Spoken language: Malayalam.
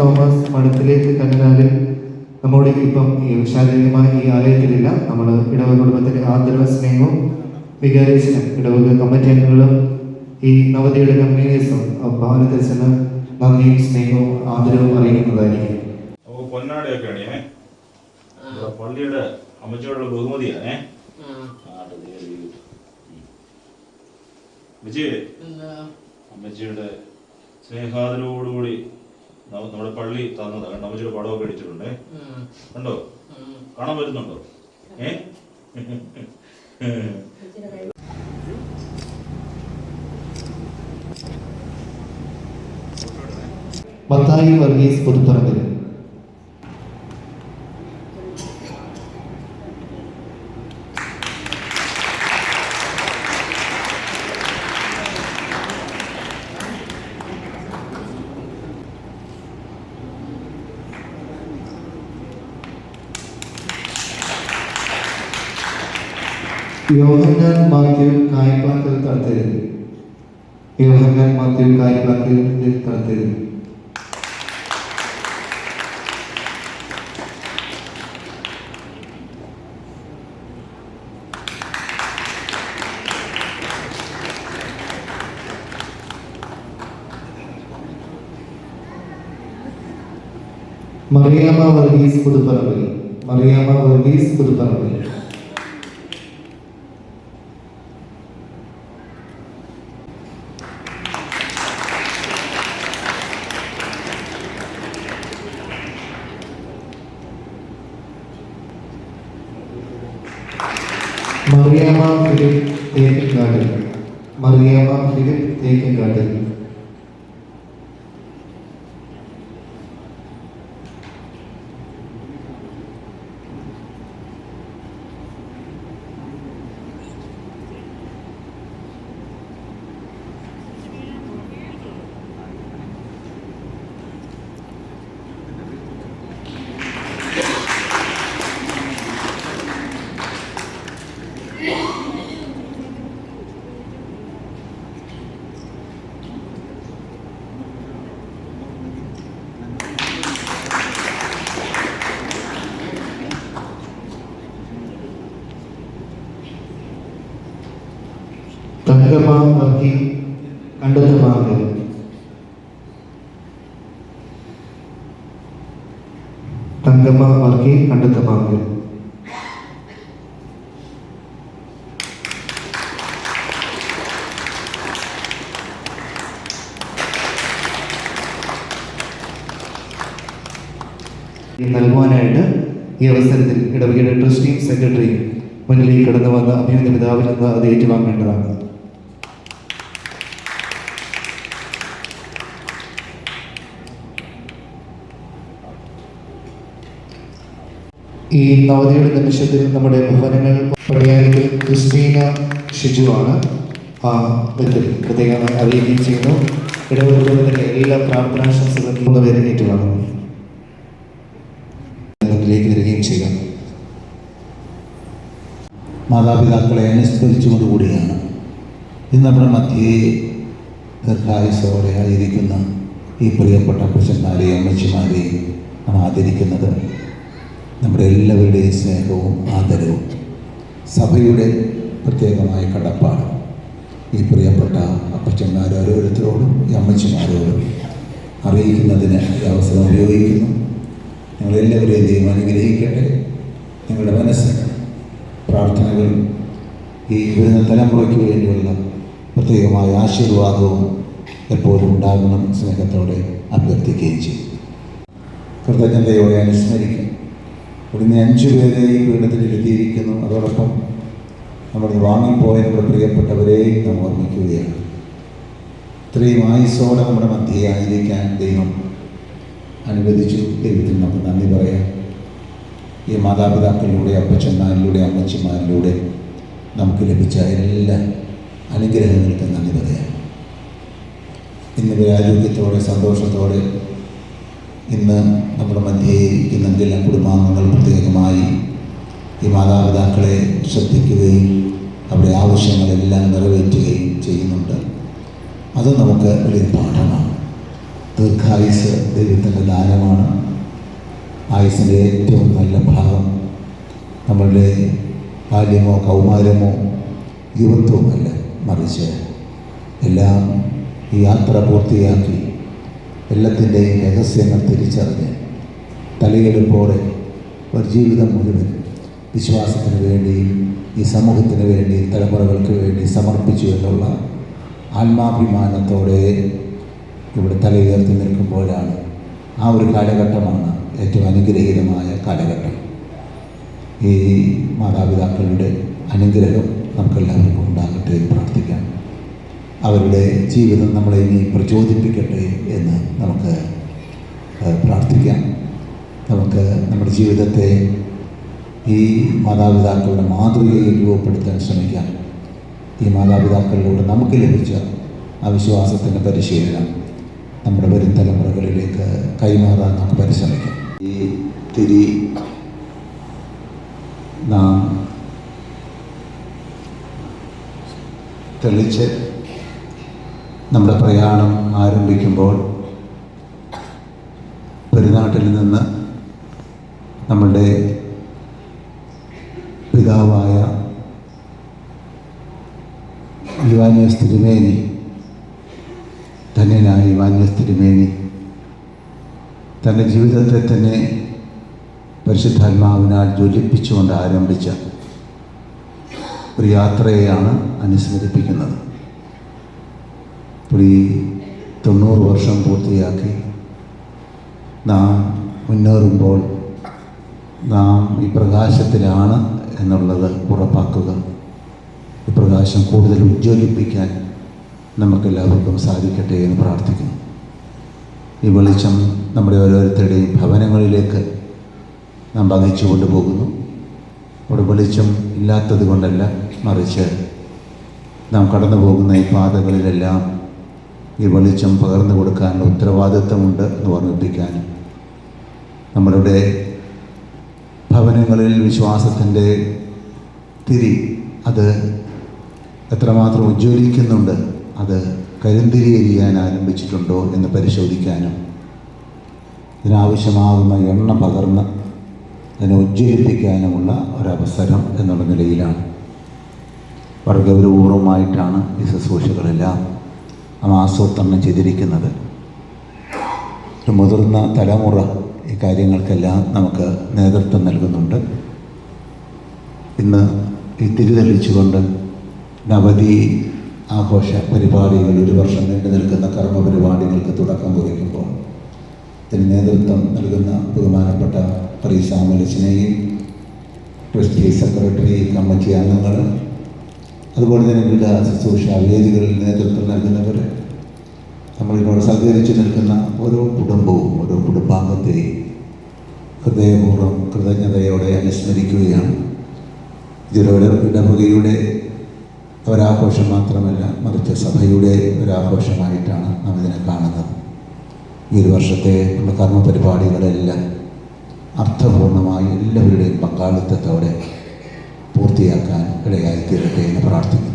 തോമസ് മഠത്തിലേക്ക് കന്നനാലിൽ നമ്മുടെ ഇപ്പം ഈ ശാരീരികമായി ഈ ആലയത്തിലില്ല. നമ്മൾ ഇടവ കുടുംബത്തിന്റെ ആദരവ സ്നേഹവും വികാരിച്ചനും ഇടവക കമ്മിറ്റി അംഗങ്ങളും ഈ നവതിയുടെ കമ്മ്യൂണിസും ഭവനത്തിൽ ചെന്ന് നന്ദിയും സ്നേഹവും ആദരവും അറിയിക്കുന്നതായിരിക്കും. അപ്പോൾ പള്ളിയുടെ ബഹുമതിയാണേ. അമ്മച്ചിയുടെ സ്നേഹാദരവോടുകൂടി നമ്മുടെ പള്ളി തന്നതാ കണ്ടോ? അമ്മച്ചിയുടെ പടമൊക്കെ അടിച്ചിട്ടുണ്ടേ കണ്ടോ? കാണാൻ പറ്റുന്നുണ്ടോ ഏ? മത്തായി വർഗീസ് പുതുപ്പറമ്പിൽ യോഹന്നാൻ മാത്യു കായ്പാക്കൽ തളത്തരുത് യോഹന്നാൻ മാത്യു കായ്പാക്കൽ തളത്തരുത് മറിയാമ്മ വർഗീസ് പുതുപ്പറമ്പിൽ. മറിയാമ്മ വർഗീസ് പുതുപ്പറമ്പിൽ. മറിയാമ്മ ഫിലിപ്പ് തേക്കിൻകാട്ടിൽ. മറിയാമ്മ ഫിലിപ്പ് തേക്കിൻകാട്ടിൽ. കണ്ടെത്തുമാങ്കൽ തങ്കമ്മ വർഗി കണ്ടെത്തുമാങ്കൽ ഈ നൽകുവാനായിട്ട് ഈ അവസരത്തിൽ ഇടവകയുടെ ട്രസ്റ്റിയും സെക്രട്ടറിയും മുന്നിലേക്ക് കടന്നു വന്ന അഭിനന്ദ പിതാവിൽ നിന്ന് അത് ഏറ്റുവാങ്ങേണ്ടതാണ്. ഈ നവതിയുടെ നിമിഷത്തിൽ നമ്മുടെ ഭവനങ്ങൾ പണിയാനിൽ ക്രിസ്റ്റീന ഷിജുവാണ്. ബന്ധത്തിൽ പ്രത്യേകമായി അറിയുകയും ചെയ്യുന്നു. ഇടവകുടുംബത്തിന്റെ എല്ലാ പ്രാർത്ഥനാശംസകളും മൂന്ന് പേരെ ഏറ്റുവാങ്ങുന്നു. മുന്നിലേക്ക് വരികയും ചെയ്യാം. മാതാപിതാക്കളെ അനുസ്മരിച്ചുകൊണ്ടുകൂടിയാണ് ഇന്ന് നമ്മുടെ മധ്യേ ദീർഘായുസോടെ ആയിരിക്കുന്ന ഈ പ്രിയപ്പെട്ട പുരുഷന്മാരെയും അമ്മച്ചിമാരെയും നാം ആദരിക്കുന്നത്. നമ്മുടെ എല്ലാവരുടെയും സ്നേഹവും ആദരവും സഭയുടെ പ്രത്യേകമായ കടപ്പാട്. ഈ പ്രിയപ്പെട്ട അപ്പച്ചന്മാർ ഓരോരുത്തരോടും ഈ അമ്മച്ചിമാരോടും അറിയിക്കുന്നതിന് ഈ അവസരം ഉപയോഗിക്കുന്നു. നിങ്ങളെല്ലാവരെയും ദൈവം അനുഗ്രഹിക്കട്ടെ. നിങ്ങളുടെ മനസ്സ് പ്രാർത്ഥനകളും ഈ വരുന്ന തലമുറയ്ക്ക് വേണ്ടിയുള്ള പ്രത്യേകമായ ആശീർവാദവും എപ്പോഴും ഉണ്ടാകണം. സ്നേഹത്തോടെ അഭ്യർത്ഥിക്കുകയും ചെയ്യും. കൃതജ്ഞതയോടെ അനുസ്മരിക്കും. ഇവിടുന്ന് അഞ്ചു പേരെ ഈ പീഠത്തിൽ എഴുതിയിരിക്കുന്നു അതോടൊപ്പം നമ്മൾ വാങ്ങിപ്പോയ നമ്മുടെ പ്രിയപ്പെട്ടവരെയും നാം ഓർമ്മിക്കുകയാണ്. ഇത്രയും ആയുസോടെ നമ്മുടെ മധ്യയെ ആയിരിക്കാൻ ദൈവം അനുവദിച്ചു. ദൈവത്തിന് നമുക്ക് നന്ദി പറയാം. ഈ മാതാപിതാക്കളിലൂടെ അപ്പച്ചന്മാരിലൂടെ അമ്മച്ചിമാരിലൂടെ നമുക്ക് ലഭിച്ച എല്ലാ അനുഗ്രഹങ്ങൾക്കും നന്ദി പറയാം. ഇന്നിവരെ ആരോഗ്യത്തോടെ സന്തോഷത്തോടെ ഇന്ന് നമ്മുടെ മധ്യേ ഇരിക്കുന്നെങ്കിൽ കുടുംബാംഗങ്ങൾ പ്രത്യേകമായി ഈ മാതാപിതാക്കളെ ശ്രദ്ധിക്കുകയും അവരുടെ ആവശ്യങ്ങളെല്ലാം നിറവേറ്റുകയും ചെയ്യുന്നുണ്ട്. അത് നമുക്ക് വലിയ പാഠമാണ്. ദീർഘായുസ് ദൈവത്തിന്റെ ദാനമാണ്. ആയുസിന്റെ ഏറ്റവും നല്ല ഭാഗം. നമ്മളുടെ ബാല്യമോ കൗമാരമോ യുവത്വമല്ല. മറിച്ച് എല്ലാം ഈ യാത്ര പൂർത്തിയാക്കി എല്ലാത്തിന്റെയും രഹസ്യങ്ങൾ തിരിച്ചറിഞ്ഞ് തലയെടുപ്പോടെ ഒരു ജീവിതം മുഴുവൻ വിശ്വാസത്തിന് വേണ്ടിയും ഈ സമൂഹത്തിന് വേണ്ടി തലമുറകൾക്ക് വേണ്ടി സമർപ്പിച്ചു എന്നുള്ള ആത്മാഭിമാനത്തോടെ ഇവിടെ തലയുയർത്തി നിൽക്കുമ്പോഴാണ് ആ ഒരു കാലഘട്ടമാണ് ഏറ്റവും അനുഗ്രഹീതമായ കാലഘട്ടം. ഈ മാതാപിതാക്കളുടെ അനുഗ്രഹം നമുക്കെല്ലാവർക്കും ഉണ്ടാകട്ടെ എന്ന് പ്രാർത്ഥിക്കാം. അവരുടെ ജീവിതം നമ്മളെ ഇനി പ്രചോദിപ്പിക്കട്ടെ എന്ന് നമുക്ക് പ്രാർത്ഥിക്കാം. നമുക്ക് നമ്മുടെ ജീവിതത്തെ ഈ മാതാപിതാക്കളുടെ മാതൃകയിൽ രൂപപ്പെടുത്താൻ ശ്രമിക്കാം. ഈ മാതാപിതാക്കളിലൂടെ നമുക്ക് ലഭിച്ച ആ വിശ്വാസത്തിന്റെ പരിശീലനം നമ്മുടെ വരും തലമുറകളിലേക്ക് കൈമാറാൻ നമുക്ക് പരിശ്രമിക്കാം. ഈ തിരി നാം തെളിച്ച് നമ്മുടെ പ്രയാണം ആരംഭിക്കുമ്പോൾ പെരുന്നാട്ടിൽ നിന്ന് നമ്മളുടെ പിതാവായ യുവാന്യസ് തിരുമേനി ധന്യനായ യുവാന്യസ് തിരുമേനി തന്റെ ജീവിതത്തെ തന്നെ പരിശുദ്ധാത്മാവിനാൽ ജ്വലിപ്പിച്ചുകൊണ്ട് ആരംഭിച്ച ഒരു യാത്രയെയാണ് അനുസ്മരിപ്പിക്കുന്നത്. ഈ തൊണ്ണൂറ് വർഷം പൂർത്തിയാക്കി. നാം മുന്നേറുമ്പോൾ നാം ഈ പ്രകാശത്തിലാണ് എന്നുള്ളത് ഉറപ്പാക്കുക. ഈ പ്രകാശം കൂടുതൽ ഉജ്ജ്വലിപ്പിക്കാൻ നമുക്കെല്ലാവർക്കും സാധിക്കട്ടെ എന്ന് പ്രാർത്ഥിക്കുന്നു. ഈ വെളിച്ചം നമ്മുടെ ഓരോരുത്തരുടെയും ഭവനങ്ങളിലേക്ക് നാം വഹിച്ചു കൊണ്ടുപോകുന്നു. അവിടെ വെളിച്ചം ഇല്ലാത്തത് കൊണ്ടല്ല മറിച്ച് നാം കടന്നു പോകുന്ന ഈ പാതകളിലെല്ലാം ഈ വെളിച്ചം പകർന്നു കൊടുക്കാനുള്ള ഉത്തരവാദിത്വമുണ്ട് എന്ന് ഓർമ്മിപ്പിക്കാൻ നമ്മളുടെ ഭവനങ്ങളിൽ വിശ്വാസത്തിന്റെ തിരി അത് എത്രമാത്രം ഉജ്ജ്വലിക്കുന്നുണ്ട് അത് കരിന്തിരി എരിയാൻ ആരംഭിച്ചിട്ടുണ്ടോ എന്ന് പരിശോധിക്കാനും. ഇതിനാവശ്യമാകുന്ന എണ്ണ പകർന്ന് അതിനെ ഉജ്ജ്വലിപ്പിക്കാനുമുള്ള ഒരവസരം എന്നുള്ള നിലയിലാണ്. വളരെ ഗൗരവപൂർവമായിട്ടാണ് ഈ ശുശ്രൂഷകളെല്ലാം നാം ആസൂത്രണം ചെയ്തിരിക്കുന്നത്. ഒരു മുതിർന്ന തലമുറ ഈ കാര്യങ്ങൾക്കെല്ലാം നമുക്ക് നേതൃത്വം നൽകുന്നുണ്ട്. ഇന്ന് ഈ തിരിതെളിച്ചുകൊണ്ട് നവതി ആഘോഷ പരിപാടികൾ ഒരു വർഷം നീണ്ടു നിൽക്കുന്ന കർമ്മ പരിപാടികൾക്ക് തുടക്കം കുറിക്കുമ്പോൾ ഇതിന് നേതൃത്വം നൽകുന്ന ബഹുമാനപ്പെട്ട പ്രീസാമലസിനെയും ട്രസ്റ്റി സെക്രട്ടറി കമ്മിറ്റി അംഗങ്ങൾ അതുപോലെ തന്നെ വിവിധ ശുശ്രൂഷ വേദികളിൽ നേതൃത്വം നൽകുന്നവർ നമ്മളിനോട് സഹകരിച്ച് നിൽക്കുന്ന ഓരോ കുടുംബവും ഓരോ കുടുംബാംഗത്തെയും ഹൃദയപൂർവം കൃതജ്ഞതയോടെ അനുസ്മരിക്കുകയാണ്. ഇതൊരു ഇടവകയുടെ ഒരാഘോഷം മാത്രമല്ല മറിച്ച് സഭയുടെ ഒരാഘോഷമായിട്ടാണ് നാം ഇതിനെ കാണുന്നത്. ഈ ഒരു വർഷത്തെ നമ്മുടെ കർമ്മ പരിപാടികളെല്ലാം അർത്ഥപൂർണമായി എല്ലാവരുടെയും പങ്കാളിത്തത്തോടെ പൂർത്തിയാക്കാൻ ഇടയായി തീരട്ടെ എന്ന് പ്രാർത്ഥിക്കുന്നു.